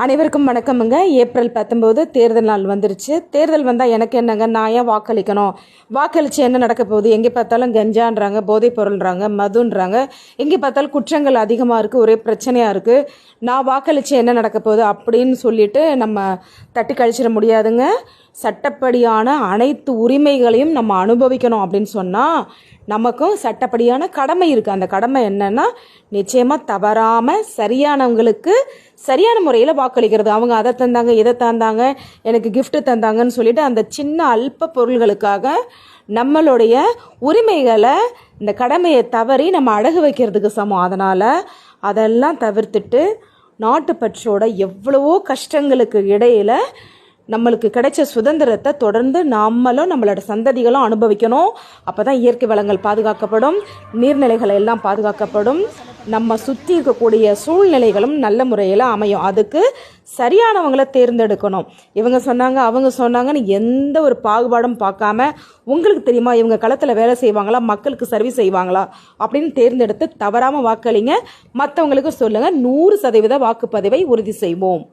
அனைவருக்கும் வணக்கமுங்க. ஏப்ரல் பத்தொம்போது தேர்தல் நாள் வந்துருச்சு. தேர்தல் வந்தால் எனக்கு என்னங்க நான் ஏன் வாக்களிக்கணும். வாக்களித்து என்ன நடக்க போகுது? எங்கே பார்த்தாலும் கஞ்சான்றாங்க போதைப் பொருள்ன்றாங்க மதுன்றாங்க. எங்கே பார்த்தாலும் குற்றங்கள் அதிகமாக இருக்குது ஒரே பிரச்சனையாக இருக்குது நான் வாக்களித்து என்ன நடக்க போகுது அப்படின்னு சொல்லிட்டு நம்ம தட்டி கழிச்சிட முடியாதுங்க. சட்டப்படியான அனைத்து உரிமைகளையும் நம்ம அனுபவிக்கணும் அப்படின்னு சொன்னால் நமக்கும் சட்டப்படியான கடமை இருக்குது அந்த கடமை என்னென்னா நிச்சயமாக தவறாமல் சரியானவங்களுக்கு சரியான முறையில் வாக்களிக்கிறது. அவங்க அதை தந்தாங்க இதை தந்தாங்க எனக்கு கிஃப்ட்டு தந்தாங்கன்னு சொல்லிட்டு அந்த சின்ன அல்ப பொருள்களுக்காக நம்மளுடைய உரிமைகளை இந்த கடமையை தவறி நம்ம அடகு வைக்கிறதுக்கு சமம். அதனால் அதெல்லாம் தவிர்த்துட்டு நாட்டுப்பற்றோட எவ்வளவோ கஷ்டங்களுக்கு இடையில் நம்மளுக்கு கிடைச்ச சுதந்திரத்தை தொடர்ந்து நம்மளும் நம்மளோட சந்ததிகளும் அனுபவிக்கணும். அப்போ தான் இயற்கை வளங்கள் பாதுகாக்கப்படும் நீர்நிலைகள் எல்லாம் பாதுகாக்கப்படும். நம்ம சுற்றி இருக்கக்கூடிய சூழ்நிலைகளும் நல்ல முறையில் அமையும். அதுக்கு சரியானவங்களை தேர்ந்தெடுக்கணும். இவங்க சொன்னாங்க அவங்க சொன்னாங்கன்னு எந்த ஒரு பாகுபாடும் பார்க்காம உங்களுக்கு தெரியுமா இவங்க களத்தில் வேலை செய்வாங்களா மக்களுக்கு சர்வீஸ் செய்வாங்களா? அப்படின்னு தேர்ந்தெடுத்து தவறாமல் வாக்களிங்க. மற்றவங்களுக்கு சொல்லுங்கள் நூறு சதவீத வாக்குப்பதிவை உறுதி செய்வோம்.